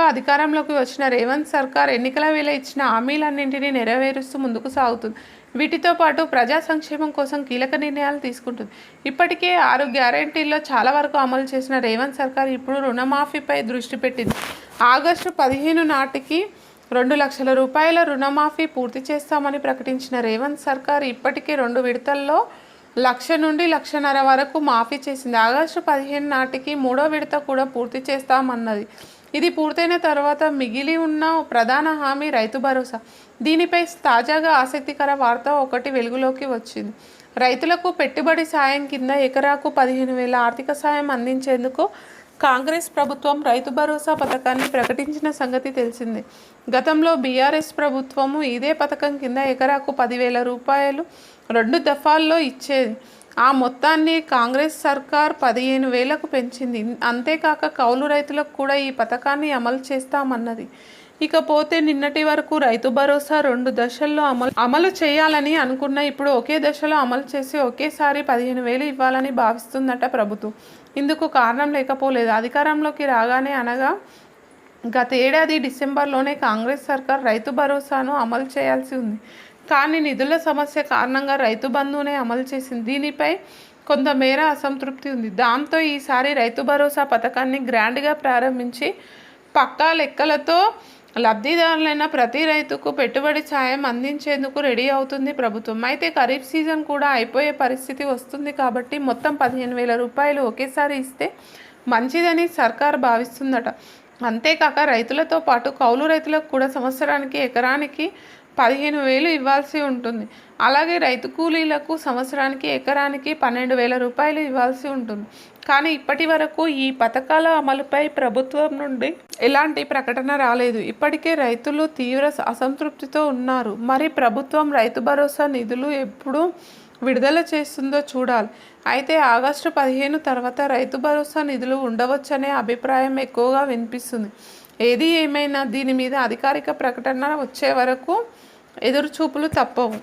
ఏపీలో అధికారంలోకి వచ్చిన రేవంత్ సర్కార్ ఎన్నికల వేళ ఇచ్చిన హామీలన్నింటినీ నెరవేరుస్తూ ముందుకు సాగుతుంది. వీటితో పాటు ప్రజా సంక్షేమం కోసం కీలక నిర్ణయాలు తీసుకుంటుంది. ఇప్పటికే ఆరు గ్యారంటీల్లో చాలా వరకు అమలు చేసిన రేవంత్ సర్కార్ ఇప్పుడు రుణమాఫీపై దృష్టి పెట్టింది. ఆగస్టు పదిహేను నాటికి రెండు లక్షల రూపాయల రుణమాఫీ పూర్తి చేస్తామని ప్రకటించిన రేవంత్ సర్కార్ ఇప్పటికే రెండు విడతల్లో లక్ష నుండి లక్షన్నర వరకు మాఫీ చేసింది. ఆగస్టు పదిహేను నాటికి మూడో విడత కూడా పూర్తి చేస్తామన్నది ఇది పూర్తయిన తర్వాత మిగిలి ఉన్న ప్రధాన హామీ రైతు భరోసా. దీనిపై తాజాగా ఆసక్తికర వార్త ఒకటి వెలుగులోకి వచ్చింది. రైతులకు పెట్టుబడి సాయం కింద ఎకరాకు పదిహేను వేల ఆర్థిక సాయం అందించేందుకు కాంగ్రెస్ ప్రభుత్వం రైతు భరోసా పథకాన్ని ప్రకటించిన సంగతి తెలిసిందే. గతంలో బీఆర్ఎస్ ప్రభుత్వము ఇదే పథకం కింద ఎకరాకు పదివేల రూపాయలు రెండు దఫాల్లో ఇచ్చేది. ఆ మొత్తాన్ని కాంగ్రెస్ సర్కార్ పదిహేను వేలకు పెంచింది. అంతేకాక కౌలు రైతులకు కూడా ఈ పథకాన్ని అమలు చేస్తామన్నది. ఇకపోతే నిన్నటి వరకు రైతు భరోసా రెండు దశల్లో అమలు అమలు చేయాలని అనుకున్న ఇప్పుడు ఒకే దశలో అమలు చేసి ఒకేసారి పదిహేను వేలు ఇవ్వాలని భావిస్తుందట ప్రభుత్వం. ఇందుకు కారణం లేకపోలేదు. అధికారంలోకి రాగానే అనగా గత ఏడాది డిసెంబర్లోనే కాంగ్రెస్ సర్కార్ రైతు భరోసాను అమలు చేయాల్సి ఉంది. కానీ నిధుల సమస్య కారణంగా రైతు బంధువునే అమలు చేసింది. దీనిపై కొంతమేర అసంతృప్తి ఉంది. దాంతో ఈసారి రైతు భరోసా పథకాన్ని గ్రాండ్గా ప్రారంభించి పక్కా లెక్కలతో లబ్ధిదారులైన ప్రతి రైతుకు పెట్టుబడి సాయం అందించేందుకు రెడీ అవుతుంది ప్రభుత్వం. అయితే ఖరీఫ్ సీజన్ కూడా అయిపోయే పరిస్థితి వస్తుంది కాబట్టి మొత్తం పదిహేను వేల రూపాయలు ఒకేసారి ఇస్తే మంచిదని సర్కార్ భావిస్తుందట. అంతేకాక రైతులతో పాటు కౌలు రైతులకు కూడా సంవత్సరానికి ఎకరానికి పదిహేను వేలు ఇవ్వాల్సి ఉంటుంది. అలాగే రైతు కూలీలకు సంవత్సరానికి ఎకరానికి పన్నెండు వేల రూపాయలు ఇవ్వాల్సి ఉంటుంది. కానీ ఇప్పటి వరకు ఈ పథకాల అమలుపై ప్రభుత్వం నుండి ఎలాంటి ప్రకటన రాలేదు. ఇప్పటికే రైతులు తీవ్ర అసంతృప్తితో ఉన్నారు. మరి ప్రభుత్వం రైతు భరోసా నిధులు ఎప్పుడు విడుదల చేస్తుందో చూడాలి. అయితే ఆగస్టు పదిహేను తర్వాత రైతు భరోసా నిధులు ఉండవచ్చనే అభిప్రాయం ఎక్కువగా వినిపిస్తుంది. ఏది ఏమైనా దీని మీద అధికారిక ప్రకటన వచ్చే వరకు ఎదురుచూపులు తప్పవు.